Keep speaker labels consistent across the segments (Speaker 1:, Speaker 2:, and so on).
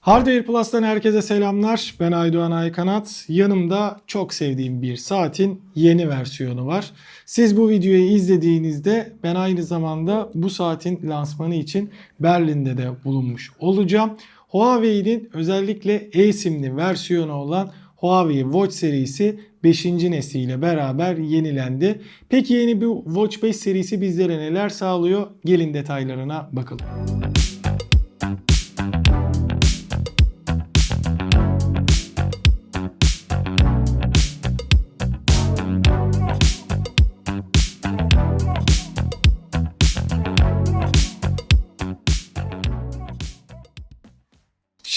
Speaker 1: Hardware Plus'tan herkese selamlar. Ben Aydoğan Aykanat. Yanımda çok sevdiğim bir saatin yeni versiyonu var. Siz bu videoyu izlediğinizde ben aynı zamanda bu saatin lansmanı için Berlin'de de bulunmuş olacağım. Huawei'nin özellikle e-simli versiyonu olan Huawei Watch serisi 5. nesliyle beraber yenilendi. Peki yeni bu Watch 5 serisi bizlere neler sağlıyor? Gelin detaylarına bakalım.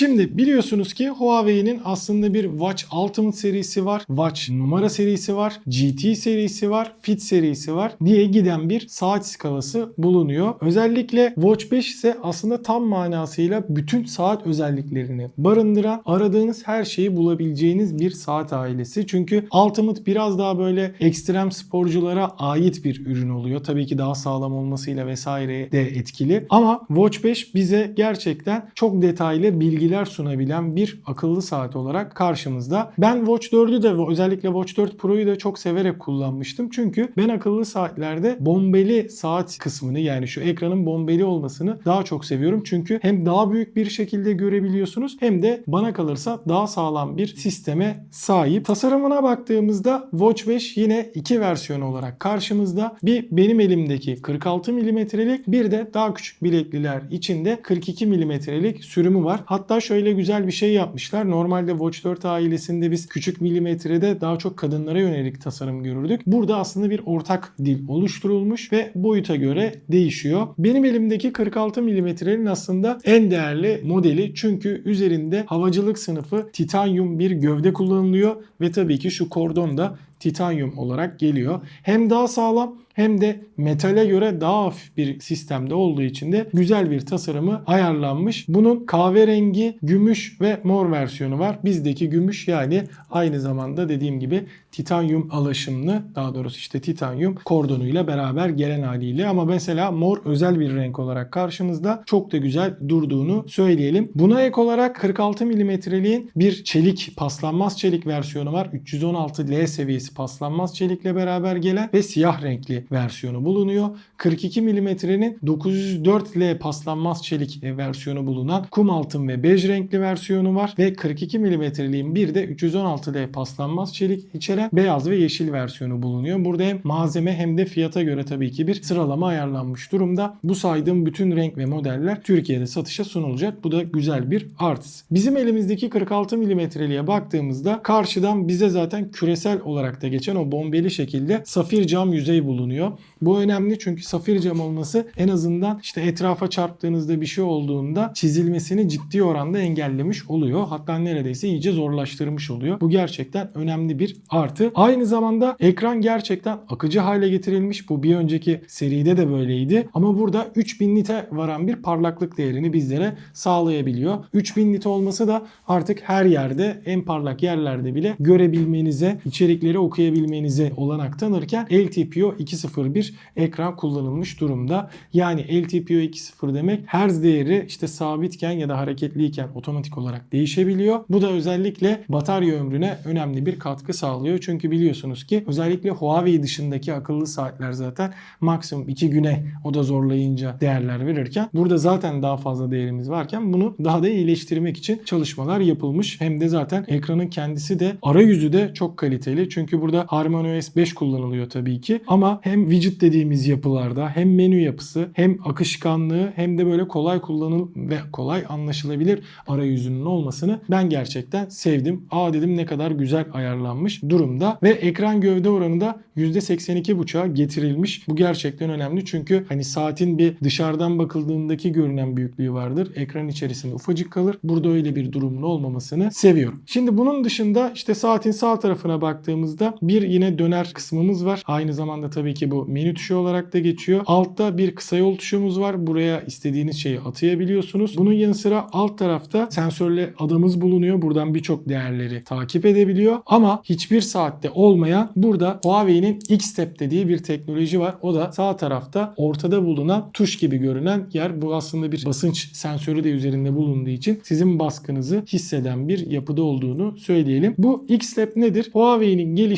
Speaker 1: Şimdi biliyorsunuz ki Huawei'nin aslında bir Watch Ultimate serisi var. Watch numara serisi var. GT serisi var. Fit serisi var diye giden bir saat skalası bulunuyor. Özellikle Watch 5 ise aslında tam manasıyla bütün saat özelliklerini barındıran aradığınız her şeyi bulabileceğiniz bir saat ailesi. Çünkü Ultimate biraz daha böyle ekstrem sporculara ait bir ürün oluyor. Tabii ki daha sağlam olmasıyla vesaire de etkili. Ama Watch 5 bize gerçekten çok detaylı bilgiler sunabilen bir akıllı saat olarak karşımızda. Ben Watch 4'ü de özellikle Watch 4 Pro'yu da çok severek kullanmıştım. Çünkü ben akıllı saatlerde bombeli saat kısmını yani şu ekranın bombeli olmasını daha çok seviyorum. Çünkü hem daha büyük bir şekilde görebiliyorsunuz hem de bana kalırsa daha sağlam bir sisteme sahip. Tasarımına baktığımızda Watch 5 yine iki versiyon olarak karşımızda. Bir benim elimdeki 46 milimetrelik bir de daha küçük bilekliler içinde 42 milimetrelik sürümü var. Hatta şöyle güzel bir şey yapmışlar. Normalde Watch 4 ailesinde biz küçük milimetrede daha çok kadınlara yönelik tasarım görürdük. Burada aslında bir ortak dil oluşturulmuş ve boyuta göre değişiyor. Benim elimdeki 46 milimetrenin aslında en değerli modeli çünkü üzerinde havacılık sınıfı titanyum bir gövde kullanılıyor ve tabii ki şu kordon da titanyum olarak geliyor. Hem daha sağlam hem de metale göre daha hafif bir sistemde olduğu için de güzel bir tasarımı ayarlanmış. Bunun kahverengi, gümüş ve mor versiyonu var. Bizdeki gümüş yani aynı zamanda dediğim gibi titanyum alaşımlı daha doğrusu işte titanyum kordonuyla beraber gelen haliyle ama mesela mor özel bir renk olarak karşımızda çok da güzel durduğunu söyleyelim. Buna ek olarak 46 milimetreliğin bir çelik paslanmaz çelik versiyonu var. 316L seviyesi paslanmaz çelikle beraber gelen ve siyah renkli versiyonu bulunuyor. 42 milimetrenin 904L paslanmaz çelik versiyonu bulunan kum altın ve bej renkli versiyonu var ve 42 milimetreliğin bir de 316L paslanmaz çelik içeren beyaz ve yeşil versiyonu bulunuyor. Burada hem malzeme hem de fiyata göre tabii ki bir sıralama ayarlanmış durumda. Bu saydığım bütün renk ve modeller Türkiye'de satışa sunulacak. Bu da güzel bir artı. Bizim elimizdeki 46 milimetreliğe baktığımızda karşıdan bize zaten küresel olarak da geçen o bombeli şekilde safir cam yüzey bulunuyor. Bu önemli çünkü safir cam olması en azından işte etrafa çarptığınızda bir şey olduğunda çizilmesini ciddi oranda engellemiş oluyor. Hatta neredeyse iyice zorlaştırmış oluyor. Bu gerçekten önemli bir artı. Aynı zamanda ekran gerçekten akıcı hale getirilmiş. Bu bir önceki seride de böyleydi. Ama burada 3000 nite varan bir parlaklık değerini bizlere sağlayabiliyor. 3000 nite olması da artık her yerde en parlak yerlerde bile görebilmenize, içerikleri okuyabilmenize olanak tanırken LTPO 201 ekran kullanılmış durumda. Yani LTPO 2.0 demek hertz değeri işte sabitken ya da hareketliyken otomatik olarak değişebiliyor. Bu da özellikle batarya ömrüne önemli bir katkı sağlıyor. Çünkü biliyorsunuz ki özellikle Huawei dışındaki akıllı saatler zaten maksimum 2 güne o da zorlayınca değerler verirken burada zaten daha fazla değerimiz varken bunu daha da iyileştirmek için çalışmalar yapılmış. Hem de zaten ekranın kendisi de arayüzü de çok kaliteli. Çünkü burada HarmonyOS 5 kullanılıyor tabii ki. Ama hem widget dediğimiz yapılarda hem menü yapısı hem akışkanlığı hem de böyle kolay kullanıl ve kolay anlaşılabilir arayüzünün olmasını ben gerçekten sevdim. Aa dedim ne kadar güzel ayarlanmış durumda ve ekran gövde oranı da %82.5'a getirilmiş. Bu gerçekten önemli çünkü hani saatin bir dışarıdan bakıldığındaki görünen büyüklüğü vardır. Ekran içerisinde ufacık kalır. Burada öyle bir durumun olmamasını seviyorum. Şimdi bunun dışında işte saatin sağ tarafına baktığımızda tarafta bir yine döner kısmımız var. Aynı zamanda tabii ki bu menü tuşu olarak da geçiyor. Altta bir kısa yol tuşumuz var. Buraya istediğiniz şeyi atayabiliyorsunuz. Bunun yanı sıra alt tarafta sensörle adımız bulunuyor. Buradan birçok değerleri takip edebiliyor. Ama hiçbir saatte olmayan burada Huawei'nin X-Step dediği bir teknoloji var. O da sağ tarafta ortada bulunan tuş gibi görünen yer. Bu aslında bir basınç sensörü de üzerinde bulunduğu için sizin baskınızı hisseden bir yapıda olduğunu söyleyelim. Bu X-Step nedir? Huawei'nin geliştirdiği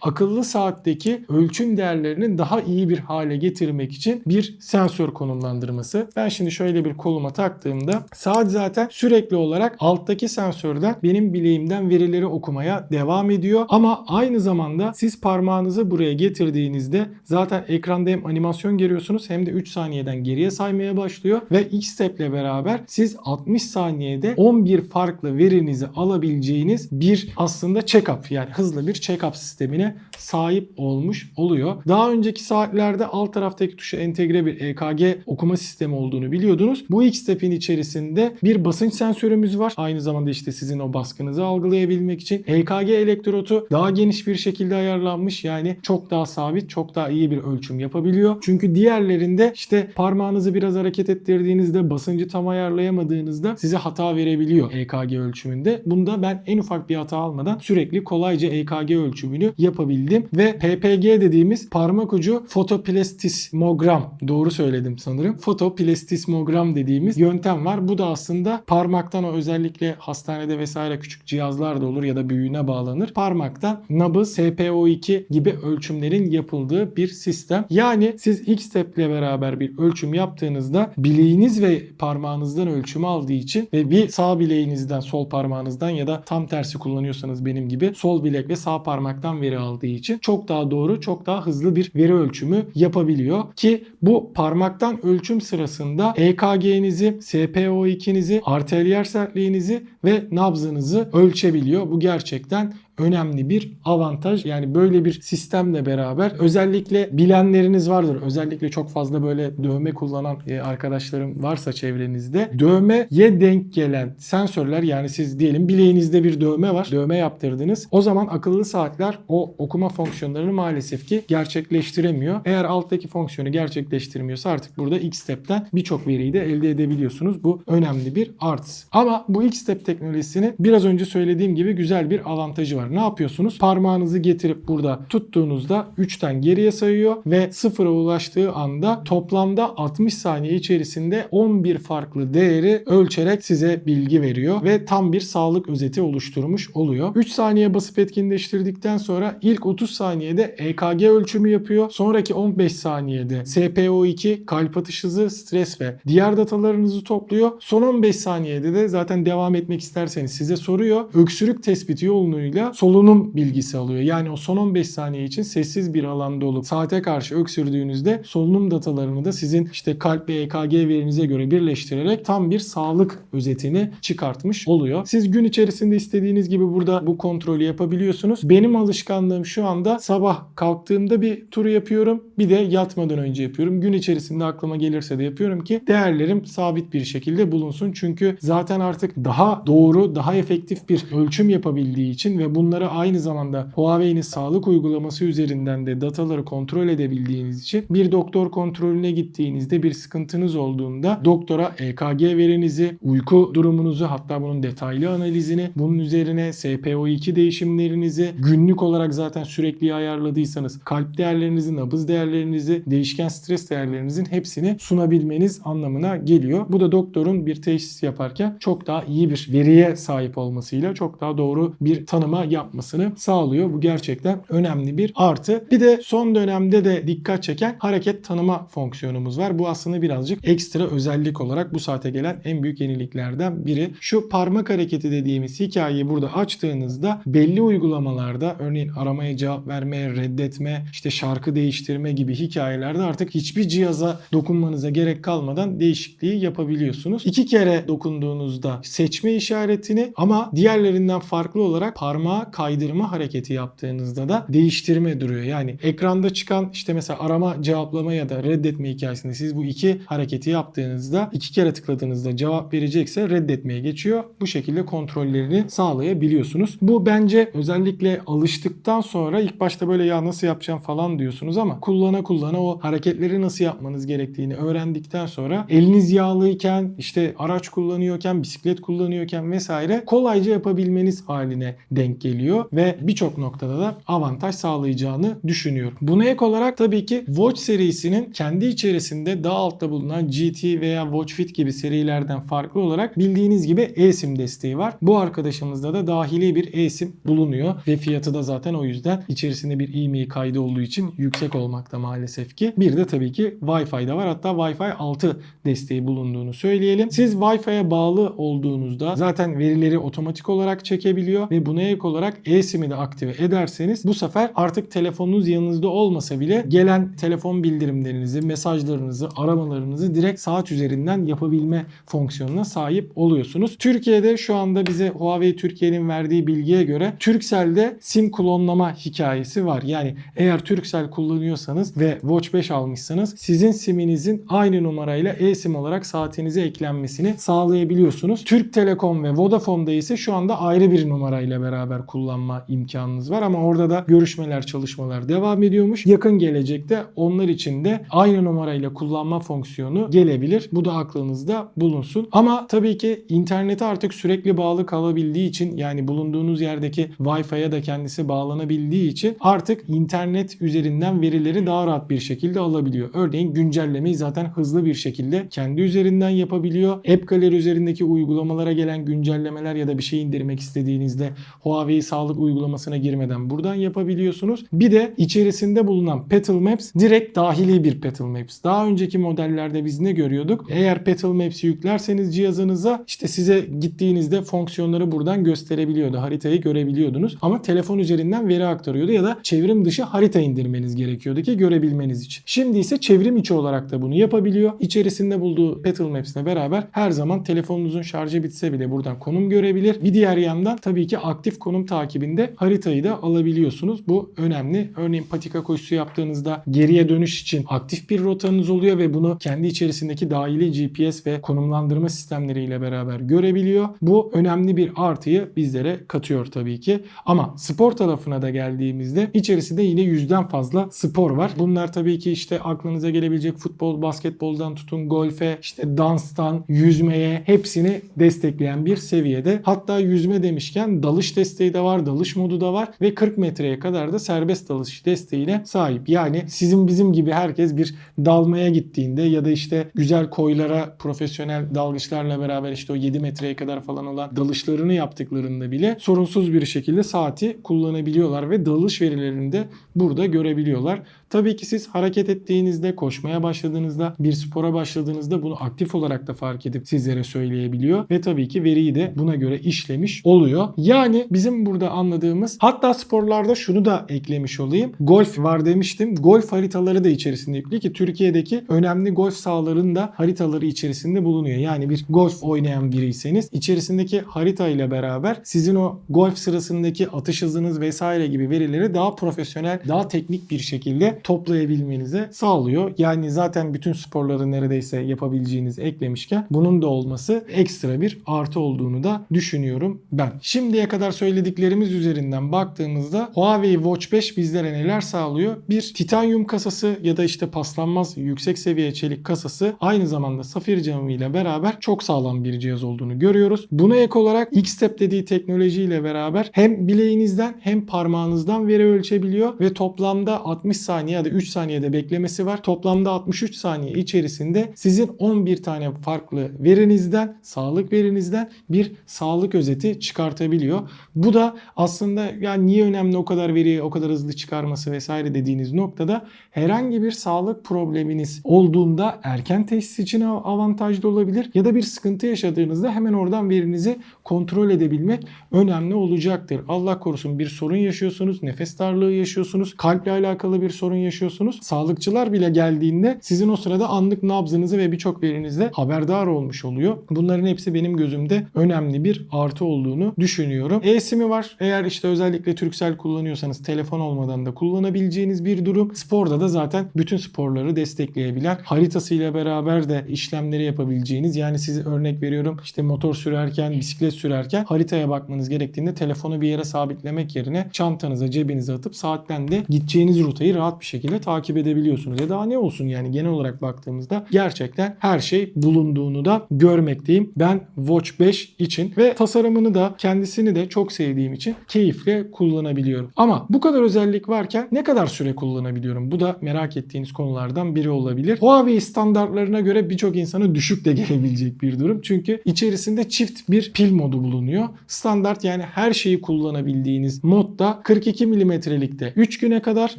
Speaker 1: akıllı saatteki ölçüm değerlerinin daha iyi bir hale getirmek için bir sensör konumlandırması. Ben şimdi şöyle bir koluma taktığımda saat zaten sürekli olarak alttaki sensörden benim bileğimden verileri okumaya devam ediyor. Ama aynı zamanda siz parmağınızı buraya getirdiğinizde zaten ekranda hem animasyon görüyorsunuz hem de 3 saniyeden geriye saymaya başlıyor ve X-Step ile beraber siz 60 saniyede 11 farklı verinizi alabileceğiniz bir aslında check-up yani hızlı bir check-up sistemine sahip olmuş oluyor. Daha önceki saatlerde alt taraftaki tuşa entegre bir EKG okuma sistemi olduğunu biliyordunuz. Bu X-Step'in içerisinde bir basınç sensörümüz var. Aynı zamanda işte sizin o baskınızı algılayabilmek için EKG elektrotu daha geniş bir şekilde ayarlanmış. Yani çok daha sabit, çok daha iyi bir ölçüm yapabiliyor. Çünkü diğerlerinde işte parmağınızı biraz hareket ettirdiğinizde basıncı tam ayarlayamadığınızda size hata verebiliyor EKG ölçümünde. Bunda ben en ufak bir hata almadan sürekli kolayca EKG ölçümünü yapabildim ve PPG dediğimiz parmak ucu fotoplastismogram doğru söyledim sanırım. Fotoplastismogram dediğimiz yöntem var. Bu da aslında parmaktan o özellikle hastanede vesaire küçük cihazlar da olur ya da büyüğüne bağlanır. Parmaktan nabız, SPO2 gibi ölçümlerin yapıldığı bir sistem. Yani siz X-Step ile beraber bir ölçüm yaptığınızda bileğiniz ve parmağınızdan ölçümü aldığı için ve bir sağ bileğinizden sol parmağınızdan ya da tam tersi kullanıyorsanız benim gibi sol bilek ve sağ parmaktan veri aldığı için çok daha doğru, çok daha hızlı bir veri ölçümü yapabiliyor ki bu parmaktan ölçüm sırasında EKG'nizi, SPO2'nizi, arteriyel sertliğinizi ve nabzınızı ölçebiliyor. Bu gerçekten önemli bir avantaj. Yani böyle bir sistemle beraber özellikle bilenleriniz vardır. Özellikle çok fazla böyle dövme kullanan e, arkadaşlarım varsa çevrenizde dövmeye denk gelen sensörler yani siz diyelim bileğinizde bir dövme var. Dövme yaptırdınız. O zaman akıllı saatler o okuma fonksiyonlarını maalesef ki gerçekleştiremiyor. Eğer alttaki fonksiyonu gerçekleştirmiyorsa artık burada X-Step'ten birçok veriyi de elde edebiliyorsunuz. Bu önemli bir artısı. Ama bu X-Step teknolojisinin biraz önce söylediğim gibi güzel bir avantajı var. Ne yapıyorsunuz? Parmağınızı getirip burada tuttuğunuzda 3'ten geriye sayıyor ve sıfıra ulaştığı anda toplamda 60 saniye içerisinde 11 farklı değeri ölçerek size bilgi veriyor ve tam bir sağlık özeti oluşturmuş oluyor. 3 saniye basıp etkinleştirdikten sonra ilk 30 saniyede EKG ölçümü yapıyor. Sonraki 15 saniyede SPO2, kalp atış hızı, stres ve diğer datalarınızı topluyor. Son 15 saniyede de zaten devam etmek isterseniz size soruyor. Öksürük tespiti yoluyla solunum bilgisi alıyor. Yani o son 15 saniye için sessiz bir alanda olup saate karşı öksürdüğünüzde solunum datalarını da sizin işte kalp ve EKG verinize göre birleştirerek tam bir sağlık özetini çıkartmış oluyor. Siz gün içerisinde istediğiniz gibi burada bu kontrolü yapabiliyorsunuz. Benim alışkanlığım şu anda sabah kalktığımda bir tur yapıyorum. Bir de yatmadan önce yapıyorum. Gün içerisinde aklıma gelirse de yapıyorum ki değerlerim sabit bir şekilde bulunsun. Çünkü zaten artık daha doğru, daha efektif bir ölçüm yapabildiği için ve bunları aynı zamanda Huawei'nin sağlık uygulaması üzerinden de dataları kontrol edebildiğiniz için bir doktor kontrolüne gittiğinizde bir sıkıntınız olduğunda doktora EKG verinizi, uyku durumunuzu hatta bunun detaylı analizini, bunun üzerine SPO2 değişimlerinizi günlük olarak zaten sürekli ayarladıysanız kalp değerlerinizi, nabız değerlerinizi, değişken stres değerlerinizin hepsini sunabilmeniz anlamına geliyor. Bu da doktorun bir teşhis yaparken çok daha iyi bir veriye sahip olmasıyla çok daha doğru bir tanıma yapmasını sağlıyor. Bu gerçekten önemli bir artı. Bir de son dönemde de dikkat çeken hareket tanıma fonksiyonumuz var. Bu aslında birazcık ekstra özellik olarak bu saate gelen en büyük yeniliklerden biri. Şu parmak hareketi dediğimiz hikayeyi burada açtığınızda belli uygulamalarda örneğin aramaya cevap verme, reddetme, işte şarkı değiştirme gibi hikayelerde artık hiçbir cihaza dokunmanıza gerek kalmadan değişikliği yapabiliyorsunuz. İki kere dokunduğunuzda seçme işaretini ama diğerlerinden farklı olarak parmağın kaydırma hareketi yaptığınızda da değiştirme duruyor. Yani ekranda çıkan işte mesela arama cevaplama ya da reddetme hikayesinde siz bu iki hareketi yaptığınızda iki kere tıkladığınızda cevap verecekse reddetmeye geçiyor. Bu şekilde kontrollerini sağlayabiliyorsunuz. Bu bence özellikle alıştıktan sonra ilk başta böyle ya nasıl yapacağım falan diyorsunuz ama kullana kullana o hareketleri nasıl yapmanız gerektiğini öğrendikten sonra eliniz yağlıyken işte araç kullanıyorken bisiklet kullanıyorken vesaire kolayca yapabilmeniz haline denk geliyor ve birçok noktada da avantaj sağlayacağını düşünüyorum. Buna ek olarak tabii ki Watch serisinin kendi içerisinde daha altta bulunan GT veya Watch Fit gibi serilerden farklı olarak bildiğiniz gibi eSIM desteği var. Bu arkadaşımızda da dahili bir eSIM bulunuyor ve fiyatı da zaten o yüzden içerisinde bir IMEI kaydı olduğu için yüksek olmakta maalesef ki. Bir de tabii ki Wi-Fi de var. Hatta Wi-Fi 6 desteği bulunduğunu söyleyelim. Siz Wi-Fi'ye bağlı olduğunuzda zaten verileri otomatik olarak çekebiliyor ve buna ek olarak eSIM'i de aktive ederseniz bu sefer artık telefonunuz yanınızda olmasa bile gelen telefon bildirimlerinizi, mesajlarınızı, aramalarınızı direkt saat üzerinden yapabilme fonksiyonuna sahip oluyorsunuz. Türkiye'de şu anda bize Huawei Türkiye'nin verdiği bilgiye göre Turkcell'de SIM klonlama hikayesi var. Yani eğer Turkcell kullanıyorsanız ve Watch 5 almışsanız sizin SIM'inizin aynı numarayla eSIM olarak saatinize eklenmesini sağlayabiliyorsunuz. Türk Telekom ve Vodafone'da ise şu anda ayrı bir numarayla beraber kullanma imkanınız var ama orada da görüşmeler, çalışmalar devam ediyormuş. Yakın gelecekte onlar için de aynı numarayla kullanma fonksiyonu gelebilir. Bu da aklınızda bulunsun. Ama tabii ki internete artık sürekli bağlı kalabildiği için yani bulunduğunuz yerdeki Wi-Fi'ye de kendisi bağlanabildiği için artık internet üzerinden verileri daha rahat bir şekilde alabiliyor. Örneğin güncellemeyi zaten hızlı bir şekilde kendi üzerinden yapabiliyor. App Gallery üzerindeki uygulamalara gelen güncellemeler ya da bir şey indirmek istediğinizde Huawei sağlık uygulamasına girmeden buradan yapabiliyorsunuz. Bir de içerisinde bulunan Petal Maps direkt dahili bir Petal Maps. Daha önceki modellerde biz ne görüyorduk? Eğer Petal Maps'i yüklerseniz cihazınıza işte size gittiğinizde fonksiyonları buradan gösterebiliyordu. Haritayı görebiliyordunuz. Ama telefon üzerinden veri aktarıyordu ya da çevrim dışı harita indirmeniz gerekiyordu ki görebilmeniz için. Şimdi ise çevrim içi olarak da bunu yapabiliyor. İçerisinde bulduğu Petal Maps'le beraber her zaman telefonunuzun şarjı bitse bile buradan konum görebilir. Bir diğer yandan tabii ki aktif konum takibinde haritayı da alabiliyorsunuz. Bu önemli. Örneğin patika koşusu yaptığınızda geriye dönüş için aktif bir rotanız oluyor ve bunu kendi içerisindeki dahili GPS ve konumlandırma sistemleriyle beraber görebiliyor. Bu önemli bir artıyı bizlere katıyor tabii ki. Ama spor tarafına da geldiğimizde içerisinde yine yüzden fazla spor var. Bunlar tabii ki işte aklınıza gelebilecek futbol, basketboldan tutun golfe, işte danstan, yüzmeye hepsini destekleyen bir seviyede. Hatta yüzme demişken dalış desteği de var, dalış modu da var ve 40 metreye kadar da serbest dalış desteğine sahip. Yani sizin bizim gibi herkes bir dalmaya gittiğinde ya da işte güzel koylara profesyonel dalgıçlarla beraber işte o 7 metreye kadar falan olan dalışlarını yaptıklarında bile sorunsuz bir şekilde saati kullanabiliyorlar ve dalış verilerini de burada görebiliyorlar. Tabii ki siz hareket ettiğinizde, koşmaya başladığınızda, bir spora başladığınızda bunu aktif olarak da fark edip sizlere söyleyebiliyor ve tabii ki veriyi de buna göre işlemiş oluyor. Yani bizim burada anladığımız hatta sporlarda şunu da eklemiş olayım. Golf var demiştim. Golf haritaları da içerisinde yüklü ki Türkiye'deki önemli golf sahalarının da haritaları içerisinde bulunuyor. Yani bir golf oynayan biriyseniz içerisindeki harita ile beraber sizin o golf sırasındaki atış hızınız vesaire gibi verileri daha profesyonel, daha teknik bir şekilde toplayabilmenize sağlıyor. Yani zaten bütün sporları neredeyse yapabileceğinizi eklemişken bunun da olması ekstra bir artı olduğunu da düşünüyorum ben. Şimdiye kadar söylediklerimiz üzerinden baktığımızda Huawei Watch 5 bizlere neler sağlıyor? Bir titanyum kasası ya da işte paslanmaz yüksek seviye çelik kasası aynı zamanda safir camı ile beraber çok sağlam bir cihaz olduğunu görüyoruz. Buna ek olarak X-Step dediği teknolojiyle beraber hem bileğinizden hem parmağınızdan veri ölçebiliyor ve toplamda 60 saniye ya da 3 saniyede beklemesi var. Toplamda 63 saniye içerisinde sizin 11 tane farklı verinizden, sağlık verinizden bir sağlık özeti çıkartabiliyor. Bu da aslında yani niye önemli o kadar veriyi o kadar hızlı çıkarması vesaire dediğiniz noktada herhangi bir sağlık probleminiz olduğunda erken teşhis için avantajlı olabilir ya da bir sıkıntı yaşadığınızda hemen oradan verinizi kontrol edebilmek önemli olacaktır. Allah korusun bir sorun yaşıyorsunuz, nefes darlığı yaşıyorsunuz, kalple alakalı bir sorun yaşıyorsunuz. Sağlıkçılar bile geldiğinde sizin o sırada anlık nabzınızı ve birçok verinizde haberdar olmuş oluyor. Bunların hepsi benim gözümde önemli bir artı olduğunu düşünüyorum. E-SIM'i var. Eğer işte özellikle Turkcell kullanıyorsanız telefon olmadan da kullanabileceğiniz bir durum. Sporda da zaten bütün sporları destekleyebilen haritasıyla beraber de işlemleri yapabileceğiniz yani size örnek veriyorum işte motor sürerken, bisiklet sürerken haritaya bakmanız gerektiğinde telefonu bir yere sabitlemek yerine çantanıza, cebinize atıp saatten de gideceğiniz rotayı rahat bir şekilde takip edebiliyorsunuz. Ya daha ne olsun yani genel olarak baktığımızda gerçekten her şey bulunduğunu da görmekteyim. Ben Watch 5 için ve tasarımını da kendisini de çok sevdiğim için keyifle kullanabiliyorum. Ama bu kadar özellik varken ne kadar süre kullanabiliyorum? Bu da merak ettiğiniz konulardan biri olabilir. Huawei standartlarına göre birçok insana düşük de gelebilecek bir durum. Çünkü içerisinde çift bir pil modu bulunuyor. Standart yani her şeyi kullanabildiğiniz modda 42 milimetrelikte 3 güne kadar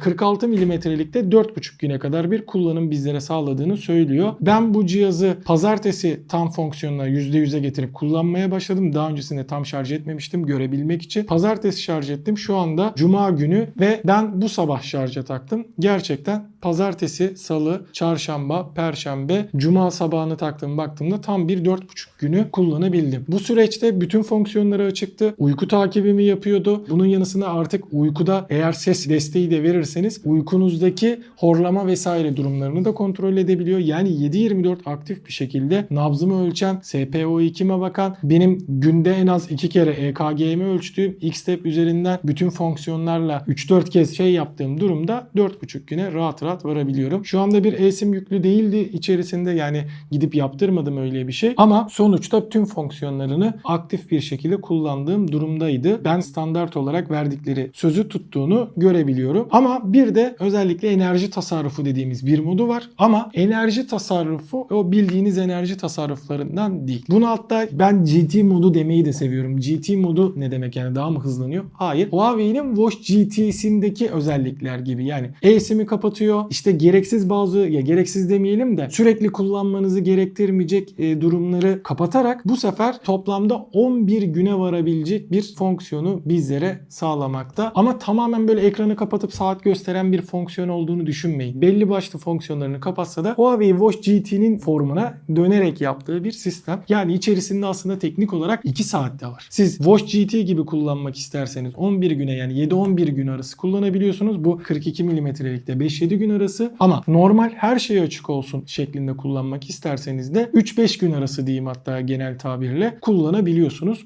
Speaker 1: 46 milimetrelikte 4,5 güne kadar bir kullanım bizlere sağladığını söylüyor. Ben bu cihazı pazartesi tam fonksiyonuna %100'e getirip kullanmaya başladım. Daha öncesinde tam şarj etmemiştim görebilmek için. Pazartesi şarj ettim. Şu anda cuma günü ve ben bu sabah şarja taktım. Gerçekten pazartesi, salı, çarşamba, perşembe, cuma sabahını taktım baktığımda tam bir 4,5 günü kullanabildim. Bu süreçte bütün fonksiyonları açıktı. Uyku takibimi yapıyordu. Bunun yanı sıra artık uykuda eğer ses desteği de verirseniz uykunuzdaki horlama vesaire durumlarını da kontrol edebiliyor. Yani 7-24 aktif bir şekilde nabzımı ölçen, SPO2'me bakan, benim günde en az 2 kere EKG'mi ölçtüğüm, X-Step üzerinden bütün fonksiyonlarla 3-4 kez şey yaptığım durumda 4,5 güne rahat rahat varabiliyorum. Şu anda bir eSIM yüklü değildi içerisinde yani gidip yaptırmadım öyle bir şey. Ama sonuçta tüm fonksiyonlarını aktif bir şekilde kullandığım durumdaydı. Ben standart olarak verdikleri sözü tuttuğunu görebiliyorum. Ama bir de özellikle enerji tasarrufu dediğimiz bir modu var. Ama enerji tasarrufu o bildiğiniz enerji tasarruflarından değil. Bunu hatta ben GT modu demeyi de seviyorum. GT modu ne demek yani daha mı hızlanıyor? Hayır. Huawei'nin Watch GT'sindeki özellikler gibi yani eSIM'i kapatıyor. İşte gereksiz bazı ya gereksiz demeyelim de sürekli kullanmanızı gerektirmeyecek e, durumları kapatarak bu sefer toplamda 11 güne varabilecek bir fonksiyonu bizlere sağlamakta. Ama tamamen böyle ekranı kapatıp saat gösteren bir fonksiyon olduğunu düşünmeyin. Belli başlı fonksiyonlarını kapatsa da Huawei Watch GT'nin formuna dönerek yaptığı bir sistem. Yani içerisinde aslında teknik olarak 2 saat de var. Siz Watch GT gibi kullanmak isterseniz 11 güne yani 7-11 gün arası kullanabiliyorsunuz. Bu 42 milimetrelikte 5-7 gün arası ama normal her şey açık olsun şeklinde kullanmak isterseniz de 3-5 gün arası diyeyim hatta genel tabirle kullanabiliyorsunuz.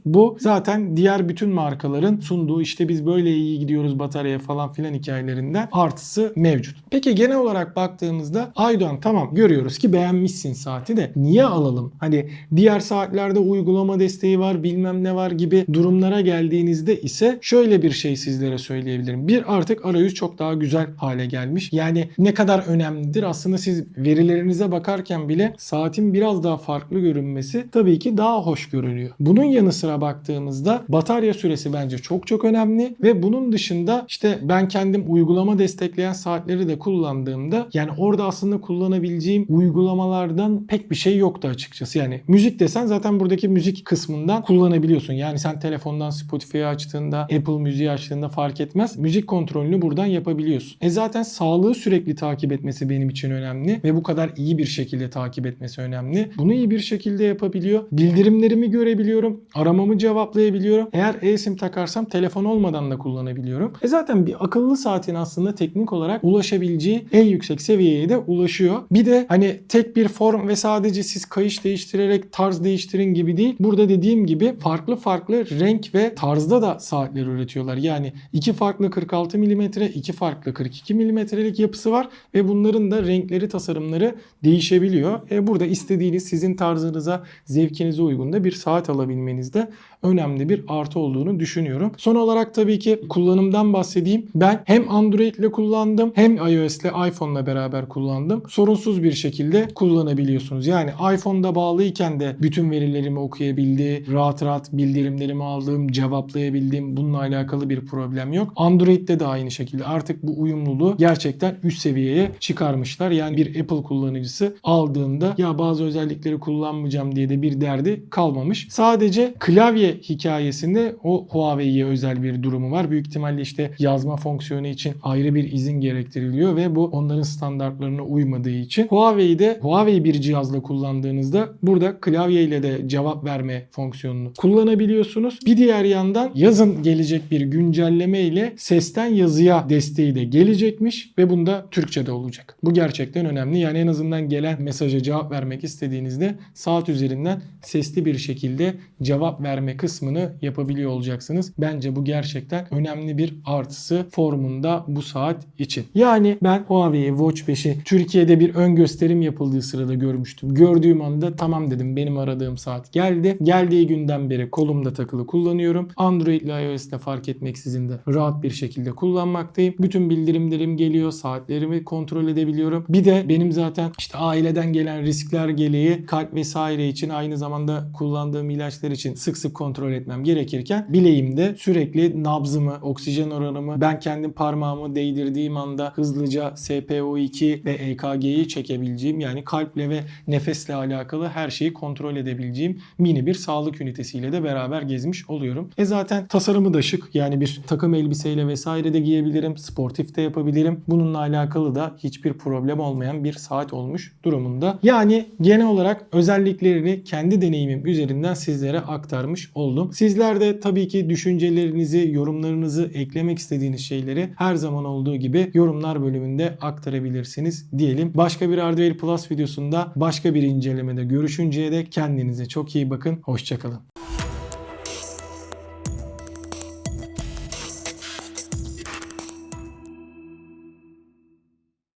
Speaker 1: Bu zaten diğer bütün markaların sunduğu işte biz böyle iyi gidiyoruz bataryaya falan filan hikayelerinden artısı mevcut. Peki genel olarak baktığımızda Aydoğan tamam görüyoruz ki beğenmişsin saati de niye alalım? Hani diğer saatlerde uygulama desteği var bilmem ne var gibi durumlara geldiğinizde ise şöyle bir şey sizlere söyleyebilirim. Bir artık arayüz çok daha güzel hale gelmiş. Yani ne kadar önemlidir aslında siz verilerinize bakarken bile saatin biraz daha farklı görünmesi tabii ki daha hoş görünüyor. Bunun yanı sıra baktığımızda batarya süresi bence çok çok önemli ve bunun dışında işte ben kendim uygulama destekleyen saatleri de kullandığımda yani orada aslında kullanabileceğim uygulamalardan pek bir şey yoktu açıkçası. Yani müzik desen zaten buradaki müzik kısmından kullanabiliyorsun. Yani sen telefondan Spotify'ı açtığında, Apple Müziği açtığında fark etmez. Müzik kontrolünü buradan yapabiliyorsun. E zaten sağlığı sürekli takip etmesi benim için önemli ve bu kadar iyi bir şekilde takip etmesi önemli. Bunu iyi bir şekilde yapabiliyor. Bildirimlerimi görebiliyorum. Aramamı cevaplayabiliyorum. Eğer eSIM takarsam telefon olmadan da kullanabiliyorum. E zaten bir akıllı saatin aslında teknik olarak ulaşabileceği en yüksek seviyeye de ulaşıyor. Bir de hani tek bir form ve sadece siz kayış değiştirerek tarz değiştirin gibi değil. Burada dediğim gibi farklı farklı renk ve tarzda da saatler üretiyorlar. Yani iki farklı 46 mm, iki farklı 42 mm'lik yapısı var ve bunların da renkleri, tasarımları değişebiliyor. E burada istediğiniz sizin tarzınıza, zevkinize uygun da bir saat alabilmenizde önemli bir artı olduğunu düşünüyorum. Son olarak tabii ki kullanımdan bahsedeyim. Ben hem Android ile kullandım hem iOS ile iPhone ile beraber kullandım. Sorunsuz bir şekilde kullanabiliyorsunuz. Yani iPhone'da bağlıyken de bütün verilerimi okuyabildi, rahat rahat bildirimlerimi aldım, cevaplayabildim. Bununla alakalı bir problem yok. Android'de de aynı şekilde artık bu uyumluluğu gerçekten üst seviyeye çıkarmışlar. Yani bir Apple kullanıcısı aldığında ya bazı özellikleri kullanmayacağım diye de bir derdi kalmamış. Sadece klavye hikayesinde o Huawei'ye özel bir durumu var. Büyük ihtimalle işte yazma fonksiyonu için ayrı bir izin gerektiriliyor ve bu onların standartlarına uymadığı için Huawei'de Huawei bir cihazla kullandığınızda burada klavye ile de cevap verme fonksiyonunu kullanabiliyorsunuz. Bir diğer yandan yazın gelecek bir güncelleme ile sesten yazıya desteği de gelecekmiş ve bunda Türkçe'de olacak. Bu gerçekten önemli. Yani en azından gelen mesaja cevap vermek istediğinizde saat üzerinden sesli bir şekilde cevap verme kısmını yapabiliyor olacaksınız. Bence bu gerçekten önemli bir artısı formunda bu saat için. Yani ben Huawei Watch 5'i Türkiye'de bir ön gösterim yapıldığı sırada görmüştüm. Gördüğüm anda tamam dedim benim aradığım saat geldi. Geldiği günden beri kolumda takılı kullanıyorum. Android ile iOS'te fark etmeksizin de rahat bir şekilde kullanmaktayım. Bütün bildirimlerim geliyor. Saatlerimi kontrol edebiliyorum. Bir de benim zaten işte aileden gelen riskler gereği kalp vesaire için aynı zamanda kullandığım ilaçlar için sık sık kontrol etmem gerekirken bileğimde sürekli nabzımı, oksijen oranımı ben kendim parmağımı değdirdiğim anda hızlıca SpO2 ve EKG'yi çekebileceğim yani kalple ve nefesle alakalı her şeyi kontrol edebileceğim mini bir sağlık ünitesiyle de beraber gezmiş oluyorum. E zaten tasarımı da şık. Yani bir takım elbiseyle vesaire de giyebilirim. Sportif de yapabilirim. Bununla alakalı da hiçbir problem olmayan bir saat olmuş durumunda. Yani genel olarak özelliklerini kendi deneyimim üzerinden sizlere aktarmış oldum. Sizler de tabii ki düşüncelerinizi, yorumlarınızı, eklemek istediğiniz şeyleri her zaman olduğu gibi yorumlar bölümünde aktarabilirsiniz diyelim. Başka bir Hardware Plus videosunda başka bir incelemede görüşünceye dek kendinize çok iyi bakın. Hoşçakalın.